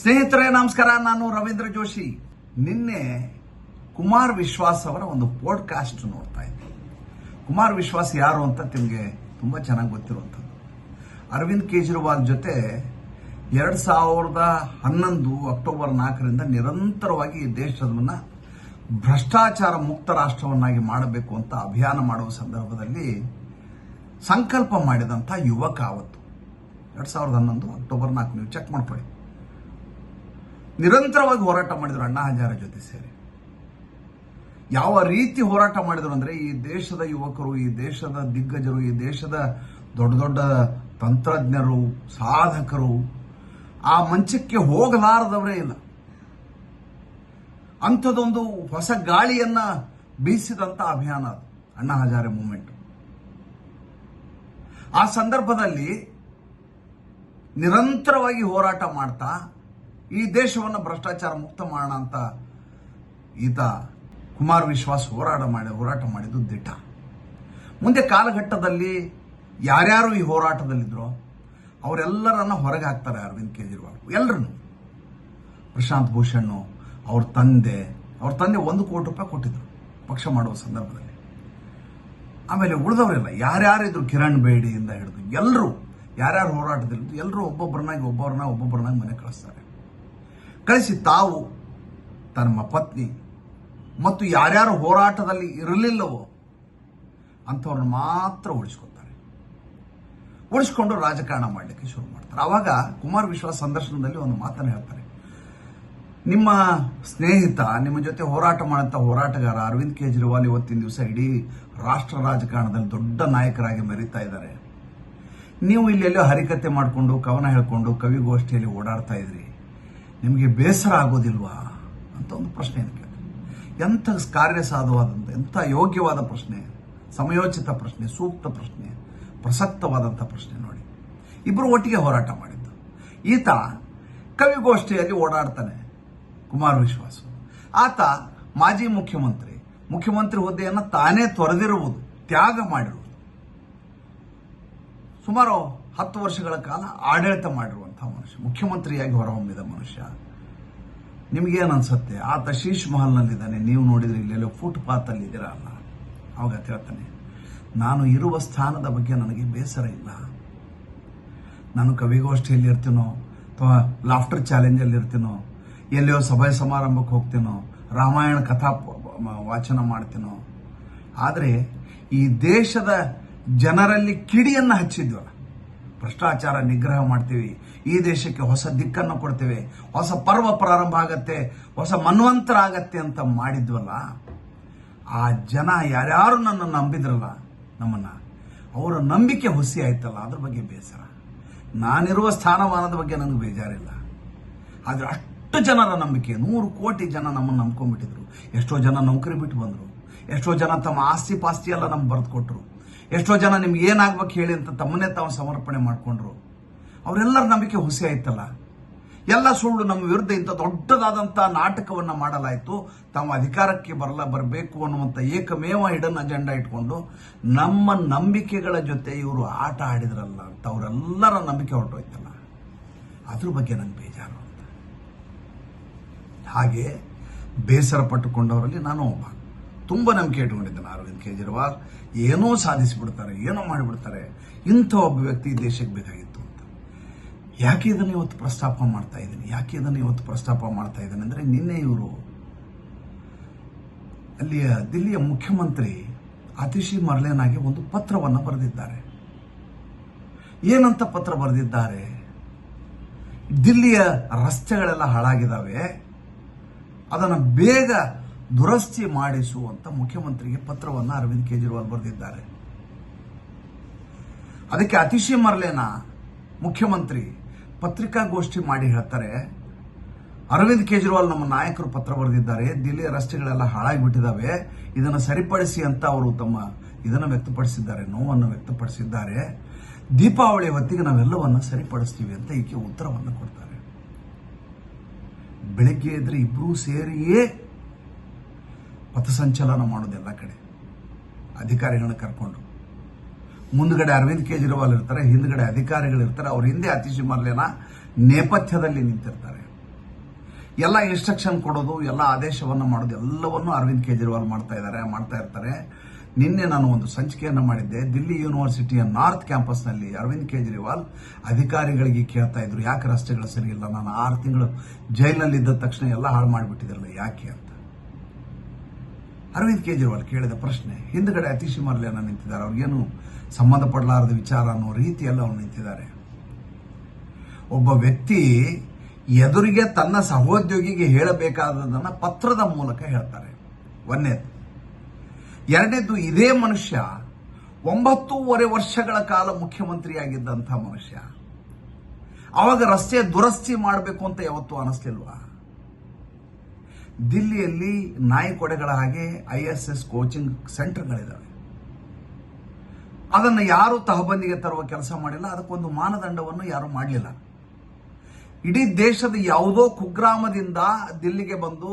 ಸ್ನೇಹಿತರೆ, ನಮಸ್ಕಾರ. ನಾನು ರವೀಂದ್ರ ಜೋಶಿ. ನಿನ್ನೆ ಕುಮಾರ್ ವಿಶ್ವಾಸ್ ಅವರ ಒಂದು ಪಾಡ್ಕಾಸ್ಟ್ ನೋಡ್ತಾ ಇದ್ದೆ ಕುಮಾರ್ ವಿಶ್ವಾಸ್ ಯಾರು ಅಂತ ನಿಮಗೆ ತುಂಬಾ ಚೆನ್ನಾಗಿ ಗೊತ್ತಿರುವಂಥದ್ದು. ಅರವಿಂದ್ ಕೇಜ್ರಿವಾಲ್ ಜೊತೆ ಎರಡ್ ಸಾವಿರದ ಹನ್ನೊಂದು ಅಕ್ಟೋಬರ್ ನಾಲ್ಕರಿಂದ ನಿರಂತರವಾಗಿ ಈ ದೇಶವನ್ನ ಭ್ರಷ್ಟಾಚಾರ ಮುಕ್ತ ರಾಷ್ಟ್ರವನ್ನಾಗಿ ಮಾಡಬೇಕು ಅಂತ ಅಭಿಯಾನ ಮಾಡುವ ಸಂದರ್ಭದಲ್ಲಿ ಸಂಕಲ್ಪ ಮಾಡಿದಂಥ ಯುವಕ ಅವತ್ತು. ಎರಡ್ ಸಾವಿರದ ಹನ್ನೊಂದು ಅಕ್ಟೋಬರ್ ನಾಲ್ಕು, ನೀವು ಚೆಕ್ ಮಾಡ್ಕೊಳ್ಳಿ. ನಿರಂತರವಾಗಿ ಹೋರಾಟ ಮಾಡಿದರು ಅಣ್ಣಾ ಹಜಾರ ಜೊತೆ ಸೇರಿ. ಯಾವ ರೀತಿ ಹೋರಾಟ ಮಾಡಿದ್ರು ಅಂದ್ರೆ ಈ ದೇಶದ ಯುವಕರು, ಈ ದೇಶದ ದಿಗ್ಗಜರು, ಈ ದೇಶದ ದೊಡ್ಡ ದೊಡ್ಡ ತಂತ್ರಜ್ಞರು, ಸಾಧಕರು, ಆ ಮಂಚಕ್ಕೆ ಹೋಗಲಾರದವರೇ ಇಲ್ಲ. ಅಂಥದ್ದೊಂದು ಹೊಸ ಗಾಳಿಯನ್ನ ಬೀಸಿದಂತ ಅಭಿಯಾನ ಅದು, ಅಣ್ಣಾ ಹಜಾರೆ ಮೂಮೆಂಟ್. ಆ ಸಂದರ್ಭದಲ್ಲಿ ನಿರಂತರವಾಗಿ ಹೋರಾಟ ಮಾಡ್ತಾ ಈ ದೇಶವನ್ನು ಭ್ರಷ್ಟಾಚಾರ ಮುಕ್ತ ಮಾಡೋಣ ಅಂತ ಈತ ಕುಮಾರ್ ವಿಶ್ವಾಸ್ ಹೋರಾಟ ಮಾಡಿ, ಹೋರಾಟ ಮಾಡಿದ್ದು ದಿಟ್ಟ. ಮುಂದೆ ಕಾಲಘಟ್ಟದಲ್ಲಿ ಯಾರ್ಯಾರು ಈ ಹೋರಾಟದಲ್ಲಿದ್ರು ಅವರೆಲ್ಲರನ್ನ ಹೊರಗೆ ಹಾಕ್ತಾರೆ ಅರವಿಂದ್ ಕೇಜ್ರಿವಾಲ್. ಎಲ್ಲರನ್ನು ಪ್ರಶಾಂತ್ ಭೂಷಣ್ ಅವ್ರ ತಂದೆ ಅವ್ರ ತಂದೆ ಒಂದು ಕೋಟಿ ರೂಪಾಯಿ ಕೊಟ್ಟಿದ್ರು ಪಕ್ಷ ಮಾಡುವ ಸಂದರ್ಭದಲ್ಲಿ. ಆಮೇಲೆ ಉಳಿದವರೆಲ್ಲ, ಯಾರ್ಯಾರಿದ್ರು ಕಿರಣ್ ಬೇಡಿಯಿಂದ ಹಿಡಿದು ಎಲ್ಲರೂ ಯಾರ್ಯಾರು ಹೋರಾಟದಲ್ಲಿ ಎಲ್ಲರೂ ಒಬ್ಬೊಬ್ಬರನ್ನಾಗಿ ಒಬ್ಬೊಬ್ಬರನ್ನ ಒಬ್ಬೊಬ್ಬರನ್ನಾಗಿ ಮನೆ ಕಳಿಸ್ತಾರೆ. ಕಳಿಸಿ ತಾವು ತಮ್ಮ ಪತ್ನಿ ಮತ್ತು ಯಾರ್ಯಾರು ಹೋರಾಟದಲ್ಲಿ ಇರಲಿಲ್ಲವೋ ಅಂಥವ್ರನ್ನ ಮಾತ್ರ ಉಳಿಸ್ಕೊತಾರೆ ಉಳಿಸ್ಕೊಂಡು ರಾಜಕಾರಣ ಮಾಡಲಿಕ್ಕೆ ಶುರು ಮಾಡ್ತಾರೆ. ಆವಾಗ ಕುಮಾರ್ ವಿಶ್ವಾಸ್ ಸಂದರ್ಶನದಲ್ಲಿ ಒಂದು ಮಾತನ್ನು ಹೇಳ್ತಾರೆ. ನಿಮ್ಮ ಸ್ನೇಹಿತ, ನಿಮ್ಮ ಜೊತೆ ಹೋರಾಟ ಮಾಡಂತ ಹೋರಾಟಗಾರ ಅರವಿಂದ್ ಕೇಜ್ರಿವಾಲ್ ಇವತ್ತಿನ ದಿವಸ ಇಡೀ ರಾಷ್ಟ್ರ ರಾಜಕಾರಣದಲ್ಲಿ ದೊಡ್ಡ ನಾಯಕರಾಗಿ ಮೆರೀತಾ ಇದ್ದಾರೆ. ನೀವು ಇಲ್ಲೆಲ್ಲೋ ಹರಿಕತೆ ಮಾಡಿಕೊಂಡು, ಕವನ ಹೇಳ್ಕೊಂಡು ಕವಿಗೋಷ್ಠಿಯಲ್ಲಿ ಓಡಾಡ್ತಾ ಇದ್ರಿ. ನಿಮಗೆ ಬೇಸರ ಆಗೋದಿಲ್ವಾ? ಅಂತ ಒಂದು ಪ್ರಶ್ನೆ ಕೇಳ್ತೀನಿ ಎಂಥ ಕಾರ್ಯಸಾಧುವಾದಂಥ ಎಂಥ ಯೋಗ್ಯವಾದ ಪ್ರಶ್ನೆ? ಸಮಯೋಚಿತ ಪ್ರಶ್ನೆ, ಸೂಕ್ತ ಪ್ರಶ್ನೆ, ಪ್ರಸಕ್ತವಾದಂಥ ಪ್ರಶ್ನೆ ನೋಡಿ. ಇಬ್ಬರು ಒಟ್ಟಿಗೆ ಹೋರಾಟ ಮಾಡಿದ್ದು. ಈತ ಕವಿಗೋಷ್ಠಿಯಲ್ಲಿ ಓಡಾಡ್ತಾನೆ, ಕುಮಾರ್ ವಿಶ್ವಾಸ. ಆತ ಮಾಜಿ ಮುಖ್ಯಮಂತ್ರಿ. ಮುಖ್ಯಮಂತ್ರಿ ಹುದ್ದೆಯನ್ನು ತಾನೇ ತೊರೆದಿರುವುದು, ತ್ಯಾಗ ಮಾಡಿರುವುದು. ಸುಮಾರು ಹತ್ತು ವರ್ಷಗಳ ಕಾಲ ಆಡಳಿತ ಮಾಡಿರುವಂತಹ ಮನುಷ್ಯ, ಮುಖ್ಯಮಂತ್ರಿಯಾಗಿ ಹೊರಹೊಮ್ಮಿದ ಮನುಷ್ಯ. ನಿಮ್ಗೇನು ಅನ್ಸುತ್ತೆ ಆತ ಶೀಶ್ ಮಹಲ್ನಲ್ಲಿದ್ದಾನೆ, ನೀವು ನೋಡಿದ್ರೆ ಇಲ್ಲೆಲ್ಲೋ ಫುಟ್ಪಾತ್ ಅಲ್ಲಿ ಇದ್ದೀರಾ ಅಲ್ಲ? ಅವಾಗ ಹೇಳ್ತಾನೆ ನಾನು ಇರುವ ಸ್ಥಾನದ ಬಗ್ಗೆ ನನಗೆ ಬೇಸರ ಇಲ್ಲ. ನಾನು ಕವಿಗೋಷ್ಠಿಯಲ್ಲಿ ಇರ್ತೀನೋ, ಅಥವಾ ಲಾಫ್ಟರ್ ಚಾಲೆಂಜಲ್ಲಿ ಇರ್ತೀನೋ, ಎಲ್ಲಿಯೋ ಸಭೆ ಸಮಾರಂಭಕ್ಕೆ ಹೋಗ್ತೀನೋ, ರಾಮಾಯಣ ಕಥಾ ವಾಚನ ಮಾಡ್ತೀನೋ. ಆದರೆ ಈ ದೇಶದ ಜನರಲ್ಲಿ ಕಿಡಿಯನ್ನು ಹಚ್ಚಿದ್ವಲ್ಲ ಭ್ರಷ್ಟಾಚಾರ ನಿಗ್ರಹ ಮಾಡ್ತೀವಿ. ಈ ದೇಶಕ್ಕೆ ಹೊಸ ದಿಕ್ಕನ್ನು ಕೊಡ್ತೇವೆ. ಹೊಸ ಪರ್ವ ಪ್ರಾರಂಭ ಆಗತ್ತೆ, ಹೊಸ ಮನ್ವಂತರ ಆಗತ್ತೆ ಅಂತ ಮಾಡಿದ್ವಲ್ಲ, ಆ ಜನ ಯಾರ್ಯಾರು ನನ್ನ ನಂಬಿದ್ರಲ್ಲ, ನಮ್ಮನ್ನ, ಅವರ ನಂಬಿಕೆ ಹುಸಿ ಆಯ್ತಲ್ಲ, ಅದ್ರ ಬಗ್ಗೆ ಬೇಸರ. ನಾನಿರುವ ಸ್ಥಾನಮಾನದ ಬಗ್ಗೆ ನನಗೆ ಬೇಜಾರಿಲ್ಲ. ಆದ್ರೆ ಅಷ್ಟು ಜನರ ನಂಬಿಕೆ, ನೂರು ಕೋಟಿ ಜನ ನಮ್ಮನ್ನು ನಂಬ್ಕೊಂಡ್ಬಿಟ್ಟಿದ್ರು. ಎಷ್ಟೋ ಜನ ನೌಕರಿ ಬಿಟ್ಟು ಬಂದರು. ಎಷ್ಟೋ ಜನ ತಮ್ಮ ಆಸ್ತಿ ಪಾಸ್ತಿ ಎಲ್ಲ ನಮ್ಗೆ ಬರೆದು ಕೊಟ್ಟರು ಎಷ್ಟೋ ಜನ ನಿಮ್ಗೆ ಏನಾಗ್ಬೇಕು ಹೇಳಿ ಅಂತ ತಮ್ಮನ್ನೇ ತಾವು ಸಮರ್ಪಣೆ ಮಾಡಿಕೊಂಡ್ರು. ಅವರೆಲ್ಲರ ನಂಬಿಕೆ ಹುಸಿ ಆಯ್ತಲ್ಲ? ಎಲ್ಲ ಸುಳ್ಳು ನಮ್ಮ ವಿರುದ್ಧ ಇಂಥ ದೊಡ್ಡದಾದಂಥ ನಾಟಕವನ್ನ ಮಾಡಲಾಯಿತು. ತಮ್ಮ ಅಧಿಕಾರಕ್ಕೆ ಬರಲ, ಬರಬೇಕು ಅನ್ನುವಂಥ ಏಕಮೇವ ಹಿಡನ್ ಅಜೆಂಡಾ ಇಟ್ಕೊಂಡು ನಮ್ಮ ನಂಬಿಕೆಗಳ ಜೊತೆ ಇವರು ಆಟ ಆಡಿದ್ರಲ್ಲ ಅಂತ ಅವರೆಲ್ಲರ ನಂಬಿಕೆ ಹೊರಟೋಯ್ತಲ್ಲ. ಅದ್ರ ಬಗ್ಗೆ ನಂಗೆ ಬೇಜಾರು ಅಂತ. ಹಾಗೆ ಬೇಸರ ಪಟ್ಟುಕೊಂಡವರಲ್ಲಿ ನಾನು ಒಬ್ಬ. ತುಂಬ ನಂಬಿಕೆ ಇಟ್ಕೊಂಡಿದ್ದಾನೆ ಅರವಿಂದ್ ಕೇಜ್ರಿವಾಲ್. ಏನೋ ಸಾಧಿಸಿಬಿಡ್ತಾರೆ, ಏನೋ ಮಾಡಿಬಿಡ್ತಾರೆ, ಇಂಥ ಒಬ್ಬ ವ್ಯಕ್ತಿ ದೇಶಕ್ಕೆ ಬೇಕಾಗಿತ್ತು ಅಂತ. ಯಾಕೆ ಇದನ್ನು ಇವತ್ತು ಪ್ರಸ್ತಾಪ ಮಾಡ್ತಾ ಇದ್ದೀನಿ? ಯಾಕೆ ಇದನ್ನು ಇವತ್ತು ಪ್ರಸ್ತಾಪ ಮಾಡ್ತಾ ಇದ್ದೀನಿ ಅಂದರೆ ನಿನ್ನೆ ಇವರು ಅಲ್ಲಿಯ ದಿಲ್ಲಿಯ ಮುಖ್ಯಮಂತ್ರಿ ಅತಿಶಿ ಮರ್ಲೇನಾಗಿ ಒಂದು ಪತ್ರವನ್ನು ಬರೆದಿದ್ದಾರೆ. ಏನಂತ ಪತ್ರ ಬರೆದಿದ್ದಾರೆ? ದಿಲ್ಲಿಯ ರಸ್ತೆಗಳೆಲ್ಲ ಹಾಳಾಗಿದ್ದಾವೆ. ಅದನ್ನು ಬೇಗ ದುರಸ್ತಿ ಮಾಡಿಸುವಂತ ಮುಖ್ಯಮಂತ್ರಿಗೆ ಪತ್ರವನ್ನು ಅರವಿಂದ್ ಕೇಜ್ರಿವಾಲ್ ಬರೆದಿದ್ದಾರೆ. ಅದಕ್ಕೆ ಅತಿಶಯ ಮರ್ಲೇನ ಮುಖ್ಯಮಂತ್ರಿ ಪತ್ರಿಕಾಗೋಷ್ಠಿ ಮಾಡಿ ಹೇಳ್ತಾರೆ, ಅರವಿಂದ್ ಕೇಜ್ರಿವಾಲ್ ನಮ್ಮ ನಾಯಕರು ಪತ್ರ ಬರೆದಿದ್ದಾರೆ, ದಿಲ್ಲಿಯ ರಸ್ತೆಗಳೆಲ್ಲ ಹಾಳಾಗಿಬಿಟ್ಟಿದ್ದಾವೆ ಇದನ್ನು ಸರಿಪಡಿಸಿ ಅಂತ ಅವರು ತಮ್ಮ ಇದನ್ನು ವ್ಯಕ್ತಪಡಿಸಿದ್ದಾರೆ, ನೋವನ್ನು ವ್ಯಕ್ತಪಡಿಸಿದ್ದಾರೆ, ದೀಪಾವಳಿ ಹೊತ್ತಿಗೆ ನಾವೆಲ್ಲವನ್ನ ಸರಿಪಡಿಸ್ತೀವಿ ಅಂತ ಈಕೆ ಉತ್ತರವನ್ನು ಕೊಡ್ತಾರೆ. ಬೆಳಗ್ಗೆ ಎದ್ರೆ ಇಬ್ಬರೂ ಸೇರಿಯೇ ಪಥಸಂಚಲನ ಮಾಡೋದು ಎಲ್ಲ ಕಡೆ. ಅಧಿಕಾರಿಗಳನ್ನ ಕರ್ಕೊಂಡು. ಮುಂದ್ಗಡೆ ಅರವಿಂದ್ ಕೇಜ್ರಿವಾಲ್ ಇರ್ತಾರೆ, ಹಿಂದ್ಗಡೆ ಅಧಿಕಾರಿಗಳು ಇರ್ತಾರೆ, ಅವ್ರ ಹಿಂದೆ ಅತಿಶಿ ಮರ್ಲೇನ ನೇಪಥ್ಯದಲ್ಲಿ ನಿಂತಿರ್ತಾರೆ. ಎಲ್ಲ ಇನ್ಸ್ಟ್ರಕ್ಷನ್ ಕೊಡೋದು, ಎಲ್ಲ ಆದೇಶವನ್ನು ಮಾಡೋದು, ಎಲ್ಲವನ್ನು ಅರವಿಂದ್ ಕೇಜ್ರಿವಾಲ್ ಮಾಡ್ತಾ ಇದ್ದಾರೆ, ಮಾಡ್ತಾ ಇರ್ತಾರೆ. ನಿನ್ನೆ ನಾನು ಒಂದು ಸಂಚಿಕೆಯನ್ನು ಮಾಡಿದ್ದೆ. ದಿಲ್ಲಿ ಯೂನಿವರ್ಸಿಟಿಯ ನಾರ್ತ್ ಕ್ಯಾಂಪಸ್ನಲ್ಲಿ ಅರವಿಂದ್ ಕೇಜ್ರಿವಾಲ್ ಅಧಿಕಾರಿಗಳಿಗೆ ಕೇಳ್ತಾ ಇದ್ರು, ಯಾಕೆ ರಸ್ತೆಗಳು ಸರಿ ಇಲ್ಲ, ನಾನು ಆರು ತಿಂಗಳು ಜೈಲಲ್ಲಿ ಇದ್ದ ತಕ್ಷಣ ಎಲ್ಲ ಹಾಳು ಮಾಡಿಬಿಟ್ಟಿದ್ರಲ್ಲ, ಯಾಕೆ ಅಂತ. ಅರವಿಂದ್ ಕೇಜ್ರಿವಾಲ್ ಕೇಳಿದ ಪ್ರಶ್ನೆ, ಹಿಂದ್ಗಡೆ ಅತೀಶ್ ಮರ್ಲೇನ ನಿಂತಿದ್ದಾರೆ ಅವ್ರಿಗೇನು ಸಂಬಂಧಪಡಲಾರದ ವಿಚಾರ ಅನ್ನೋ ರೀತಿಯಲ್ಲಿ ಅವ್ರು ನಿಂತಿದ್ದಾರೆ. ಒಬ್ಬ ವ್ಯಕ್ತಿ ಎದುರಿಗೆ ತನ್ನ ಸಹೋದ್ಯೋಗಿಗೆ ಹೇಳಬೇಕಾದದನ್ನ ಪತ್ರದ ಮೂಲಕ ಹೇಳ್ತಾರೆ. ಒಂದನೇದು ಎರಡನೇದು, ಇದೇ ಮನುಷ್ಯ ಒಂಬತ್ತೂವರೆ ವರ್ಷಗಳ ಕಾಲ ಮುಖ್ಯಮಂತ್ರಿಯಾಗಿದ್ದಂಥ ಮನುಷ್ಯ. ಅವಾಗ ರಸ್ತೆ ದುರಸ್ತಿ ಮಾಡಬೇಕು ಅಂತ ಯಾವತ್ತೂ ಅನಿಸ್ಲಿಲ್ವಾ? ದಿಲ್ಲಿಯಲ್ಲಿ ನಾಯಿ ಕೊಡೆಗಳ ಹಾಗೆ ಐ ಎಸ್ ಎಸ್ ಕೋಚಿಂಗ್ ಸೆಂಟರ್ಗಳಿದ್ದಾವೆ ಅದನ್ನು ಯಾರು ತಹಬಂದಿಗೆ ತರುವ ಕೆಲಸ ಮಾಡಿಲ್ಲ, ಅದಕ್ಕೊಂದು ಮಾನದಂಡವನ್ನು ಯಾರು ಮಾಡಲಿಲ್ಲ. ಇಡೀ ದೇಶದ ಯಾವುದೋ ಕುಗ್ರಾಮದಿಂದ ದಿಲ್ಲಿಗೆ ಬಂದು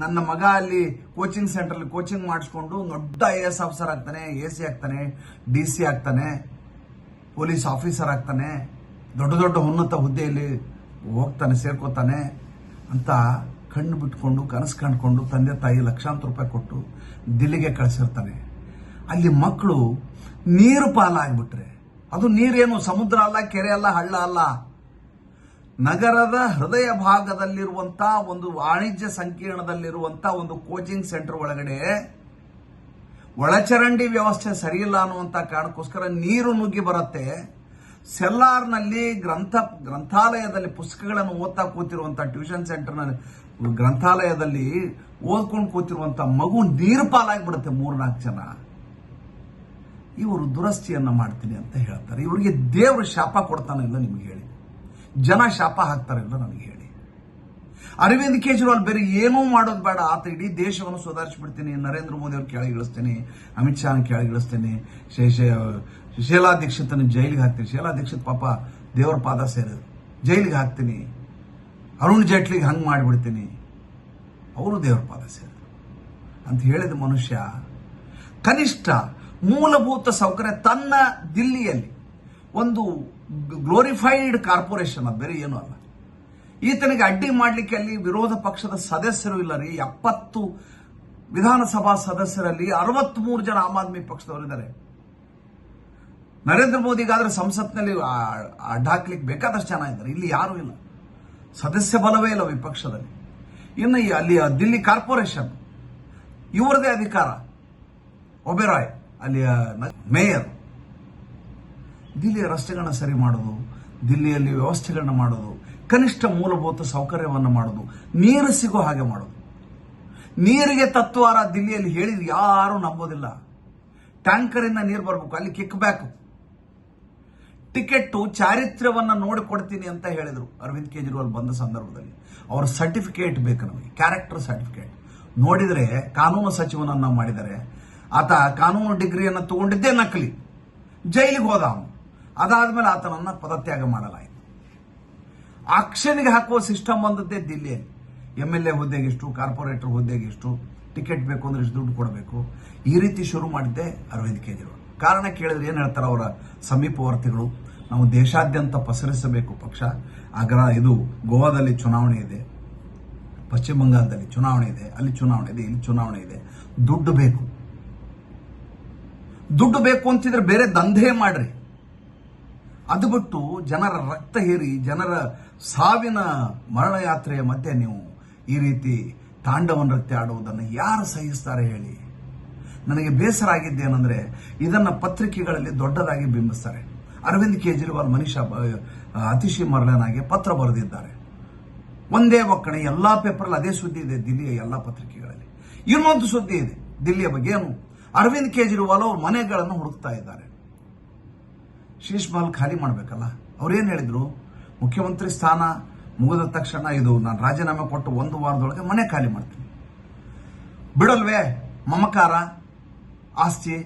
ನನ್ನ ಮಗ ಅಲ್ಲಿ ಕೋಚಿಂಗ್ ಸೆಂಟರ್ ಕೋಚಿಂಗ್ ಮಾಡಿಸ್ಕೊಂಡು ದೊಡ್ಡ ಐ ಎಸ್ ಆಫೀಸರ್ ಆಗ್ತಾನೆ, ಎ ಸಿ ಆಗ್ತಾನೆ, ಡಿ ಸಿ ಆಗ್ತಾನೆ, ಪೊಲೀಸ್ ಆಫೀಸರ್ ಆಗ್ತಾನೆ, ದೊಡ್ಡ ದೊಡ್ಡ ಉನ್ನತ ಹುದ್ದೆಯಲ್ಲಿ ಹೋಗ್ತಾನೆ, ಸೇರ್ಕೋತಾನೆ ಅಂತ ಕಣ್ಣು ಬಿಟ್ಕೊಂಡು ಕನಸು ಕಾಣ್ಕೊಂಡು ತಂದೆ ತಾಯಿ ಲಕ್ಷಾಂತರ ರೂಪಾಯಿ ಕೊಟ್ಟು ದಿಲ್ಲಿಗೆ ಕಳಿಸಿರ್ತಾನೆ. ಅಲ್ಲಿ ಮಕ್ಕಳು ನೀರು ಪಾಲಾಗ್ಬಿಟ್ರೆ. ಅದು ನೀರೇನು ಸಮುದ್ರ ಅಲ್ಲ, ಕೆರೆ ಅಲ್ಲ, ಹಳ್ಳ ಅಲ್ಲ. ನಗರದ ಹೃದಯ ಭಾಗದಲ್ಲಿರುವಂತ ಒಂದು ವಾಣಿಜ್ಯ ಸಂಕೀರ್ಣದಲ್ಲಿರುವಂತ ಒಂದು ಕೋಚಿಂಗ್ ಸೆಂಟರ್ ಒಳಗಡೆ ಒಳಚರಂಡಿ ವ್ಯವಸ್ಥೆ ಸರಿಯಿಲ್ಲ ಅನ್ನುವಂತ ಕಾರಣಕ್ಕೋಸ್ಕರ ನೀರು ನುಗ್ಗಿ ಬರುತ್ತೆ. ಸೆಲ್ಲಾರ್ನಲ್ಲಿ ಗ್ರಂಥ, ಗ್ರಂಥಾಲಯದಲ್ಲಿ ಪುಸ್ತಕಗಳನ್ನು ಓದ್ತಾ ಕೂತಿರುವಂತ ಟ್ಯೂಷನ್ ಸೆಂಟರ್ನ ಗ್ರಂಥಾಲಯದಲ್ಲಿ ಓದ್ಕೊಂಡು ಕೂತಿರುವಂತ ಮಗು ನೀರು ಮೂರು ಮೂರ್ನಾಲ್ಕು ಜನ. ಇವರು ದುರಸ್ತಿಯನ್ನ ಮಾಡ್ತೀನಿ ಅಂತ ಹೇಳ್ತಾರೆ. ಇವರಿಗೆ ದೇವರು ಶಾಪ ಕೊಡ್ತಾನೆ ಇಲ್ಲ ನಿಮ್ಗೆ ಹೇಳಿ. ಜನ ಶಾಪ ಹಾಕ್ತಾರೆ ಇಲ್ಲ ನನಗೆ ಹೇಳಿ. ಅರವಿಂದ್ ಕೇಜ್ರಿವಾಲ್ ಬೇರೆ ಏನೂ ಮಾಡೋದು ಬೇಡ. ಆತ ಇಡೀ ದೇಶವನ್ನು ಸುಧಾರಿಸ್ಬಿಡ್ತೀನಿ. ನರೇಂದ್ರ ಮೋದಿ ಅವ್ರು ಇಳಿಸ್ತೇನೆ. ಅಮಿತ್ ಶಾ ಕೆಳಗೆ ಶೇ- ಶೀಲಾ ದೀಕ್ಷಿತನ ಜೈಲಿಗೆ ಹಾಕ್ತೀನಿ. ಶೀಲಾ ದೀಕ್ಷಿತ್ ಪಾಪ ದೇವರ ಪಾದ ಸೇರಿದ್ರು. ಜೈಲಿಗೆ ಹಾಕ್ತೀನಿ. ಅರುಣ್ ಜೇಟ್ಲಿಗೆ ಹಂಗೆ ಮಾಡಿಬಿಡ್ತೀನಿ. ಅವರು ದೇವ್ರ ಪಾದ ಸೇರಿದರು. ಅಂತ ಹೇಳಿದ ಮನುಷ್ಯ ಕನಿಷ್ಠ ಮೂಲಭೂತ ಸೌಕರ್ಯ ತನ್ನ ದಿಲ್ಲಿಯಲ್ಲಿ ಒಂದು ಗ್ಲೋರಿಫೈಡ್ ಕಾರ್ಪೊರೇಷನ್ ಬೇರೆ ಏನೂ ಅಲ್ಲ. ಈತನಿಗೆ ಅಡ್ಡಿ ಮಾಡಲಿಕ್ಕೆ ಅಲ್ಲಿ ವಿರೋಧ ಪಕ್ಷದ ಸದಸ್ಯರು ಇಲ್ಲ ರೀ. ಎಪ್ಪತ್ತು ವಿಧಾನಸಭಾ ಸದಸ್ಯರಲ್ಲಿ ಅರವತ್ಮೂರು ಜನ ಆಮ್ ಆದ್ಮಿ ಪಕ್ಷದವರಿದ್ದಾರೆ ನರೇಂದ್ರ ಮೋದಿಗಾದ್ರೆ ಸಂಸತ್ನಲ್ಲಿ ಅಡ್ಡಾಕ್ಲಿಕ್ಕೆ ಬೇಕಾದಷ್ಟು ಜನ ಇದ್ದಾರೆ. ಇಲ್ಲಿ ಯಾರೂ ಇಲ್ಲ. ಸದಸ್ಯ ಬಲವೇ ಇಲ್ಲ ವಿಪಕ್ಷದಲ್ಲಿ ಇನ್ನು ಈ ಅಲ್ಲಿ, ದಿಲ್ಲಿ ಕಾರ್ಪೊರೇಷನ್, ಇವರದೇ ಅಧಿಕಾರ. ಒಬೆರಾಯ್, ಅಲ್ಲಿಯ ಮೇಯರ್. ದಿಲ್ಲಿಯ ರಸ್ತೆಗಳನ್ನ ಸರಿ ಮಾಡೋದು, ದಿಲ್ಲಿಯಲ್ಲಿ ವ್ಯವಸ್ಥೆಗಳನ್ನ ಮಾಡೋದು, ಕನಿಷ್ಠ ಮೂಲಭೂತ ಸೌಕರ್ಯವನ್ನು ಮಾಡೋದು, ನೀರು ಸಿಗೋ ಹಾಗೆ ಮಾಡೋದು. ನೀರಿಗೆ ತತ್ವಾರ ದಿಲ್ಲಿಯಲ್ಲಿ ಹೇಳಿದ್ರು ಯಾರು ನಂಬೋದಿಲ್ಲ. ಟ್ಯಾಂಕರಿಂದ ನೀರು ಬರಬೇಕು, ಅಲ್ಲಿ ಕಿಕ್ ಬ್ಯಾಕ್. ಟಿಕೆಟ್ ಚಾರಿತ್ರ್ಯವನ್ನ ನೋಡಿಕೊಡ್ತೀನಿ ಅಂತ ಹೇಳಿದ್ರು. ಅರವಿಂದ್ ಕೇಜ್ರಿವಾಲ್ ಬಂದ ಸಂದರ್ಭದಲ್ಲಿ. ಅವ್ರ ಸರ್ಟಿಫಿಕೇಟ್ ಬೇಕು ನಮಗೆ ಕ್ಯಾರೆಕ್ಟರ್ ಸರ್ಟಿಫಿಕೇಟ್ ನೋಡಿದರೆ ಕಾನೂನು ಸಚಿವನನ್ನು ಮಾಡಿದರೆ ಆತ ಕಾನೂನು ಡಿಗ್ರಿಯನ್ನು ತಗೊಂಡಿದ್ದೇ ನಕಲಿ. ಜೈಲಿಗೆ ಹೋದ ಅವನು. ಅದಾದ್ಮೇಲೆ ಆತನನ್ನ ಪದತ್ಯಾಗ ಮಾಡಲಾಯಿತು. ಆಕ್ಷನ್ಗೆ ಹಾಕುವ ಸಿಸ್ಟಮ್ ಬಂದದ್ದೇ ದಿಲ್ಲಿಯಲ್ಲಿ ಎಂ ಎಲ್ ಎ ಹುದ್ದೆಗೆ ಇಷ್ಟು ಕಾರ್ಪೊರೇಟರ್ ಹುದ್ದೆಗೆ ಇಷ್ಟು ಟಿಕೆಟ್ ಬೇಕು ಅಂದ್ರೆ ಇಷ್ಟು ದುಡ್ಡು ಕೊಡಬೇಕು? ಈ ರೀತಿ ಶುರು ಮಾಡಿದ್ದೆ ಅರವಿಂದ್ ಕೇಜ್ರಿವಾಲ್. ಕಾರಣ ಕೇಳಿದ್ರೆ ಏನು ಹೇಳ್ತಾರೆ ಅವರ ಸಮೀಪವರ್ತಿಗಳು? ನಾವು ದೇಶಾದ್ಯಂತ ಪಸರಿಸಬೇಕು ಪಕ್ಷ. ಆಗ್ರ ಇದು ಗೋವಾದಲ್ಲಿ ಚುನಾವಣೆ ಇದೆ. ಪಶ್ಚಿಮ ಬಂಗಾಳದಲ್ಲಿ ಚುನಾವಣೆ ಇದೆ. ಅಲ್ಲಿ ಚುನಾವಣೆ ಇದೆ, ಇಲ್ಲಿ ಚುನಾವಣೆ ಇದೆ. ದುಡ್ಡು ಬೇಕು. ದುಡ್ಡು ಬೇಕು ಅಂತಿದ್ರೆ ಬೇರೆ ದಂಧೆ ಮಾಡ್ರಿ. ಅದು ಬಿಟ್ಟು ಜನರ ರಕ್ತ ಹೀರಿ, ಜನರ ಸಾವಿನ ಮರಣಯಾತ್ರೆಯ ಮಧ್ಯೆ ನೀವು ಈ ರೀತಿ ತಾಂಡವ ನೃತ್ಯ ಆಡುವುದನ್ನು ಯಾರು ಸಹಿಸ್ತಾರೆ ಹೇಳಿ? ನನಗೆ ಬೇಸರ ಆಗಿದ್ದೇನೆಂದ್ರೆ ಇದನ್ನ ಪತ್ರಿಕೆಗಳಲ್ಲಿ ದೊಡ್ಡದಾಗಿ ಬಿಂಬಿಸ್ತಾರೆ. ಅರವಿಂದ್ ಕೇಜ್ರಿವಾಲ್, ಮನೀಷಾ ಅತಿಶಿ ಮರಳನಾಗೆ ಪತ್ರ ಬರೆದಿದ್ದಾರೆ. ಒಂದೇ ಒಕ್ಕಣೆ, ಎಲ್ಲಾ ಪೇಪರ್ ಅದೇ ಸುದ್ದಿ ಇದೆ ದಿಲ್ಲಿಯ ಎಲ್ಲಾ ಪತ್ರಿಕೆಗಳಲ್ಲಿ. ಇನ್ನೊಂದು ಸುದ್ದಿ ಇದೆ ದಿಲ್ಲಿಯ ಬಗ್ಗೆ ಏನು? ಅರವಿಂದ್ ಕೇಜ್ರಿವಾಲ್ ಅವ್ರ ಮನೆಗಳನ್ನು ಹುಡುಕ್ತಾ ಇದ್ದಾರೆ. ಶೀಶ್ ಮಹಲ್ ಖಾಲಿ ಮಾಡಬೇಕಲ್ಲ? ಅವ್ರೇನು ಹೇಳಿದ್ರು? ಮುಖ್ಯಮಂತ್ರಿ ಸ್ಥಾನ ಮುಗಿದ ತಕ್ಷಣ ಇದು ನಾನು ರಾಜೀನಾಮೆ ಕೊಟ್ಟು ಒಂದು ವಾರದೊಳಗೆ ಮನೆ ಖಾಲಿ ಮಾಡ್ತೀನಿ. ಬಿಡಲ್ವೇ? ಮಮಕಾರ? ಆಸ್ತಿ.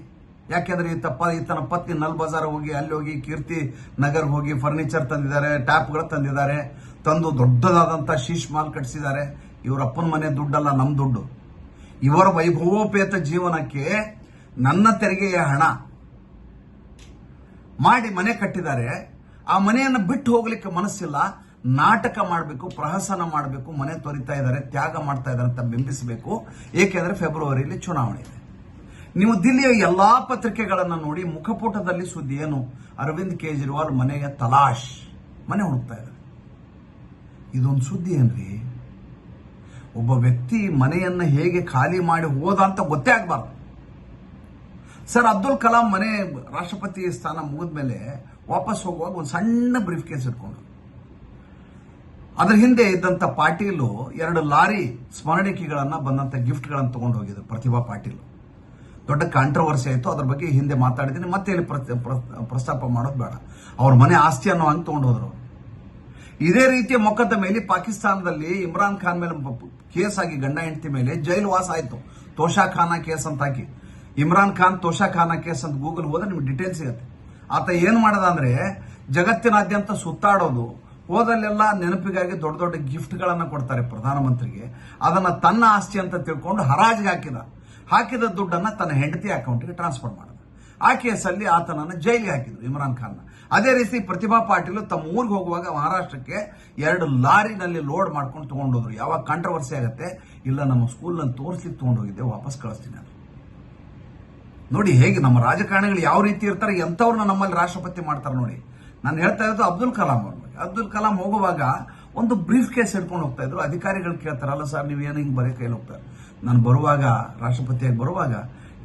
ಯಾಕೆಂದ್ರೆ ಈ ತಪ್ಪ ಈತನ ಪತ್ನಿ ನಲ್ ಬಜಾರ್ ಹೋಗಿ, ಅಲ್ಲಿ ಹೋಗಿ ಕೀರ್ತಿ ನಗರ್ ಹೋಗಿ ಫರ್ನಿಚರ್ ತಂದಿದ್ದಾರೆ ಟ್ಯಾಪ್ಗಳು ತಂದಿದ್ದಾರೆ. ತಂದು ದೊಡ್ಡದಾದಂತ ಶೀಶ್ ಮಾಲ್ ಕಟ್ಟಿಸಿದ್ದಾರೆ ಇವರ ಅಪ್ಪನ ಮನೆ ದುಡ್ಡಲ್ಲ, ನಮ್ ದುಡ್ಡು. ಇವರ ವೈಭವೋಪೇತ ಜೀವನಕ್ಕೆ ನನ್ನ ತೆರಿಗೆಯ ಹಣ. ಮಾಡಿ ಮನೆ ಕಟ್ಟಿದ್ದಾರೆ. ಆ ಮನೆಯನ್ನು ಬಿಟ್ಟು ಹೋಗ್ಲಿಕ್ಕೆ ಮನಸ್ಸಿಲ್ಲ. ನಾಟಕ ಮಾಡಬೇಕು, ಪ್ರಹಸನ ಮಾಡಬೇಕು, ಮನೆ ತೊರಿತಾ ಇದ್ದಾರೆ, ತ್ಯಾಗ ಮಾಡ್ತಾ ಇದ್ದಾರೆ ಅಂತ ಬಿಂಬಿಸಬೇಕು. ಏಕೆಂದ್ರೆ ಫೆಬ್ರವರಿಯಲ್ಲಿ ಚುನಾವಣೆ ಇದೆ. ನೀವು ದಿಲ್ಲಿಯ ಎಲ್ಲಾ ಪತ್ರಿಕೆಗಳನ್ನು ನೋಡಿ ಮುಖಪುಟದಲ್ಲಿ ಸುದ್ದಿ ಏನು? ಅರವಿಂದ್ ಕೇಜ್ರಿವಾಲ್ ಮನೆಯ ತಲಾಶ್. ಮನೆ ಹುಡುಕ್ತಾ ಇದ್ದಾರೆ. ಇದೊಂದು ಸುದ್ದಿ ಏನ್ರಿ? ಒಬ್ಬ ವ್ಯಕ್ತಿ ಮನೆಯನ್ನ ಹೇಗೆ ಖಾಲಿ ಮಾಡಿ ಹೋದ ಅಂತ ಗೊತ್ತೇ ಆಗ್ಬಾರ್ದು. ಸರ್, ಅಬ್ದುಲ್ ಕಲಾಂ ಮನೆ ರಾಷ್ಟ್ರಪತಿ ಸ್ಥಾನ ಮುಗಿದ್ಮೇಲೆ ವಾಪಸ್ ಹೋಗುವಾಗ ಒಂದು ಸಣ್ಣ ಬ್ರೀಫ್ ಕೇಸ್ ಇಟ್ಕೊಂಡು ಅದರ ಹಿಂದೆ ಇದ್ದಂತ ಪಾಟೀಲು ಎರಡು ಲಾರಿ ಸ್ಮರಣಿಕೆಗಳನ್ನ ಬಂದಂತ ಗಿಫ್ಟ್ಗಳನ್ನು ತಗೊಂಡು ಹೋಗಿದ್ರು, ಪ್ರತಿಭಾ ಪಾಟೀಲ್. ದೊಡ್ಡ ಕಾಂಟ್ರವರ್ಸಿ ಆಯಿತು. ಅದ್ರ ಬಗ್ಗೆ ಹಿಂದೆ ಮಾತಾಡಿದ್ದೀನಿ. ಮತ್ತೆ ಇಲ್ಲಿ ಪ್ರಸ್ತ- ಪ್ರ- ಪ್ರಸ್ತಾಪ ಮಾಡೋದು ಬೇಡ. ಅವ್ರ ಮನೆ ಆಸ್ತಿ ಅನ್ನೋ ಹಂಗೆ ತೊಗೊಂಡು ಇದೇ ರೀತಿಯ ಮೊಕದ್ದಮೆಯಲ್ಲಿ ಪಾಕಿಸ್ತಾನದಲ್ಲಿ ಇಮ್ರಾನ್ ಖಾನ್ ಮೇಲೆ ಕೇಸ್ ಆಗಿ ಗಂಡ ಹೆಂಡತಿ ಮೇಲೆ ಜೈಲು ವಾಸ ಆಯ್ತು. ತೋಷಾ ಖಾನ ಕೇಸ್ ಅಂತ ಹಾಕಿ. ಇಮ್ರಾನ್ ಖಾನ್, ತೋಷಾ ಖಾನ ಕೇಸ್ ಅಂತ ಗೂಗಲ್ ಹೋದ್ರೆ ನಿಮ್ಗೆ ಡೀಟೇಲ್ಸ್ ಸಿಗುತ್ತೆ. ಆತ ಏನು ಮಾಡದ ಅಂದ್ರೆ ಜಗತ್ತಿನಾದ್ಯಂತ ಸುತ್ತಾಡೋದು, ಹೋದಲ್ಲೆಲ್ಲ ನೆನಪಿಗಾಗಿ ದೊಡ್ಡ ದೊಡ್ಡ ಗಿಫ್ಟ್ಗಳನ್ನು ಕೊಡ್ತಾರೆ ಪ್ರಧಾನಮಂತ್ರಿಗೆ. ಅದನ್ನ ತನ್ನ ಆಸ್ತಿ ಅಂತ ತಿಳ್ಕೊಂಡು ಹರಾಜಿಗೆ ಹಾಕಿದ. ಹಾಕಿದ ದುಡ್ಡನ್ನ ತನ್ನ ಹೆಂಡತಿ ಅಕೌಂಟ್ಗೆ ಟ್ರಾನ್ಸ್ಫರ್ ಮಾಡಿದ. ಆ ಕೇಸಲ್ಲಿ ಆತನನ್ನು ಜೈಲಿಗೆ ಹಾಕಿದ್ರು ಇಮ್ರಾನ್ ಖಾನ್ ಅದೇ ರೀತಿ ಪ್ರತಿಭಾ ಪಾಟೀಲ್ ತಮ್ಮ ಊರಿಗೆ ಹೋಗುವಾಗ ಮಹಾರಾಷ್ಟ್ರಕ್ಕೆ ಎರಡು ಲಾರಿನಲ್ಲಿ ಲೋಡ್ ಮಾಡ್ಕೊಂಡು ತಗೊಂಡೋದ್ರು. ಯಾವಾಗ ಕಾಂಟ್ರವರ್ಸಿ ಆಗುತ್ತೆ? ಇಲ್ಲ, ನಮ್ಮ ಸ್ಕೂಲ್ನಲ್ಲಿ ತೋರಿಸ್ಲಿಕ್ಕೆ ತಗೊಂಡೋಗಿದ್ದೆ, ವಾಪಸ್ ಕಳಿಸ್ತೀನಿ ಅದು ನೋಡಿ, ಹೇಗೆ ನಮ್ಮ ರಾಜಕಾರಣಿಗಳು ಯಾವ ರೀತಿ ಇರ್ತಾರೆ, ಎಂಥವ್ರನ್ನ ನಮ್ಮಲ್ಲಿ ರಾಷ್ಟ್ರಪತಿ ಮಾಡ್ತಾರೆ ನೋಡಿ. ನಾನು ಹೇಳ್ತಾ ಇರೋದು ಅಬ್ದುಲ್ ಕಲಾಂ ಅವ್ರ ಅಬ್ದುಲ್ ಕಲಾಂ ಹೋಗುವಾಗ ಒಂದು ಬ್ರೀಫ್ ಕೇಸ್ ಹಿಡ್ಕೊಂಡು ಹೋಗ್ತಾ ಇದ್ರು. ಅಧಿಕಾರಿಗಳು ಕೇಳ್ತಾರಲ್ಲ ಸರ್ ನೀವೇನು ಹಿಂಗೆ ಬರೀ ಕೈಲಿ ಹೋಗ್ತಾರೆ ನಾನು ಬರುವಾಗ, ರಾಷ್ಟ್ರಪತಿಯಾಗಿ ಬರುವಾಗ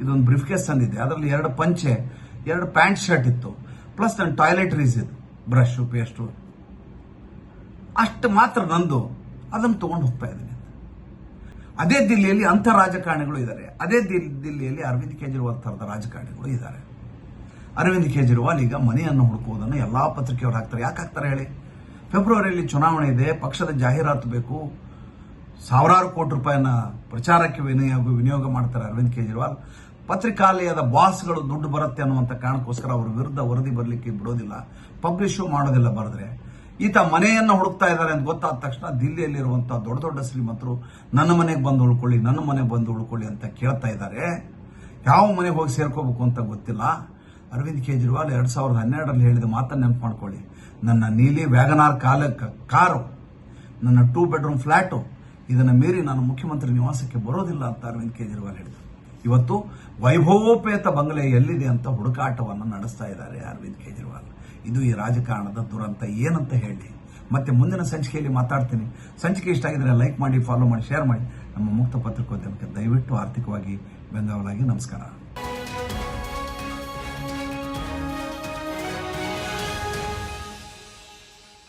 ಇದೊಂದು ಬ್ರೀಫ್ ಕೇಸ್ ತಂದಿದ್ದೆ. ಅದರಲ್ಲಿ ಎರಡು ಪಂಚೆ, ಎರಡು ಪ್ಯಾಂಟ್ ಶರ್ಟ್ ಇತ್ತು. ಪ್ಲಸ್ ನನ್ನ ಟಾಯ್ಲೆಟ್ರೀಸ್ ಇದು, ಬ್ರಷು, ಪೇಸ್ಟು. ಅಷ್ಟು ಮಾತ್ರ ನಂದು. ಅದನ್ನು ತಗೊಂಡು ಹೋಗ್ತಾ ಇದ್ದೀನಿ. ಅದೇ ದಿಲ್ಲಿಯಲ್ಲಿ ಅಂಥ ರಾಜಕಾರಣಿಗಳು ಇದ್ದಾರೆ. ಅದೇ ದಿಲ್- ದಿಲ್ಲಿಯಲ್ಲಿ ಅರವಿಂದ್ ಕೇಜ್ರಿವಾಲ್ ಥರದ ರಾಜಕಾರಣಿಗಳು ಇದ್ದಾರೆ. ಅರವಿಂದ್ ಕೇಜ್ರಿವಾಲ್ ಈಗ ಮನೆಯನ್ನು ಹುಡುಕುವುದನ್ನು ಎಲ್ಲಾ ಪತ್ರಿಕೆಯವರು ಹಾಕ್ತಾರೆ. ಯಾಕೆ ಹಾಕ್ತಾರೆ ಹೇಳಿ? ಫೆಬ್ರವರಿಯಲ್ಲಿ ಚುನಾವಣೆ ಇದೆ, ಪಕ್ಷದ ಜಾಹೀರಾತು ಬೇಕು. ಸಾವಿರಾರು ಕೋಟಿ ರೂಪಾಯಿನ ಪ್ರಚಾರಕ್ಕೆ ವಿನಿಯೋಗ ವಿನಿಯೋಗ ಮಾಡ್ತಾರೆ ಅರವಿಂದ್ ಕೇಜ್ರಿವಾಲ್. ಪತ್ರಿಕಾಲಯದ ಬಾಸ್ಗಳು ದುಡ್ಡು ಬರುತ್ತೆ ಅನ್ನುವಂಥ ಕಾರಣಕ್ಕೋಸ್ಕರ ಅವರ ವಿರುದ್ಧ ವರದಿ ಬರಲಿಕ್ಕೆ ಬಿಡೋದಿಲ್ಲ. ಪಬ್ಲಿಷು ಮಾಡೋದಿಲ್ಲ ಬರೆದ್ರೆ. ಈತ ಮನೆಯನ್ನು ಹುಡುಕ್ತಾ ಇದ್ದಾರೆ ಅಂತ ಗೊತ್ತಾದ ತಕ್ಷಣ ದಿಲ್ಲಿಯಲ್ಲಿರುವಂಥ ದೊಡ್ಡ ದೊಡ್ಡ ಶ್ರೀಮಂತರು, ನನ್ನ ಮನೆಗೆ ಬಂದು ಉಳ್ಕೊಳ್ಳಿ, ನನ್ನ ಮನೆಗೆ ಬಂದು ಉಳ್ಕೊಳ್ಳಿ ಅಂತ ಕೇಳ್ತಾ ಇದ್ದಾರೆ. ಯಾವ ಮನೆಗೆ ಹೋಗಿ ಸೇರ್ಕೋಬೇಕು ಅಂತ ಗೊತ್ತಿಲ್ಲ. ಅರವಿಂದ್ ಕೇಜ್ರಿವಾಲ್ ಎರಡ್ ಸಾವಿರದ ಹನ್ನೆರಡರಲ್ಲಿ ಹೇಳಿದ ಮಾತನ್ನು ನೆನಪು ಮಾಡ್ಕೊಳ್ಳಿ. ನನ್ನ ನೀಲಿ ವ್ಯಾಗನಾರ್ ಕಾಲ ಕಾರು, ನನ್ನ ಟೂ ಬೆಡ್ರೂಮ್ ಫ್ಲಾಟು ಇದನ್ನು ಮೀರಿ ನಾನು ಮುಖ್ಯಮಂತ್ರಿ ನಿವಾಸಕ್ಕೆ ಬರೋದಿಲ್ಲ ಅಂತ ಅರವಿಂದ್ ಕೇಜ್ರಿವಾಲ್ ಹೇಳಿದರು. ಇವತ್ತು ವೈಭವೋಪೇತ ಬಂಗಲೆ ಎಲ್ಲಿದೆ ಅಂತ ಹುಡುಕಾಟವನ್ನು ನಡೆಸ್ತಾ ಇದ್ದಾರೆ ಅರವಿಂದ್ ಕೇಜ್ರಿವಾಲ್. ಇದು ಈ ರಾಜಕಾರಣದ ದುರಂತ ಏನಂತ ಹೇಳಿ. ಮತ್ತೆ ಮುಂದಿನ ಸಂಚಿಕೆಯಲ್ಲಿ ಮಾತಾಡ್ತೀನಿ. ಸಂಚಿಕೆ ಇಷ್ಟ ಆಗಿದ್ರೆ ಲೈಕ್ ಮಾಡಿ, ಫಾಲೋ ಮಾಡಿ, ಶೇರ್ ಮಾಡಿ. ನಮ್ಮ ಮುಕ್ತ ಪತ್ರಿಕೋದ್ಯಮಕ್ಕೆ ದಯವಿಟ್ಟು ಆರ್ಥಿಕವಾಗಿ ಬೆಂಗಾವಲಾಗಿ ನಮಸ್ಕಾರ.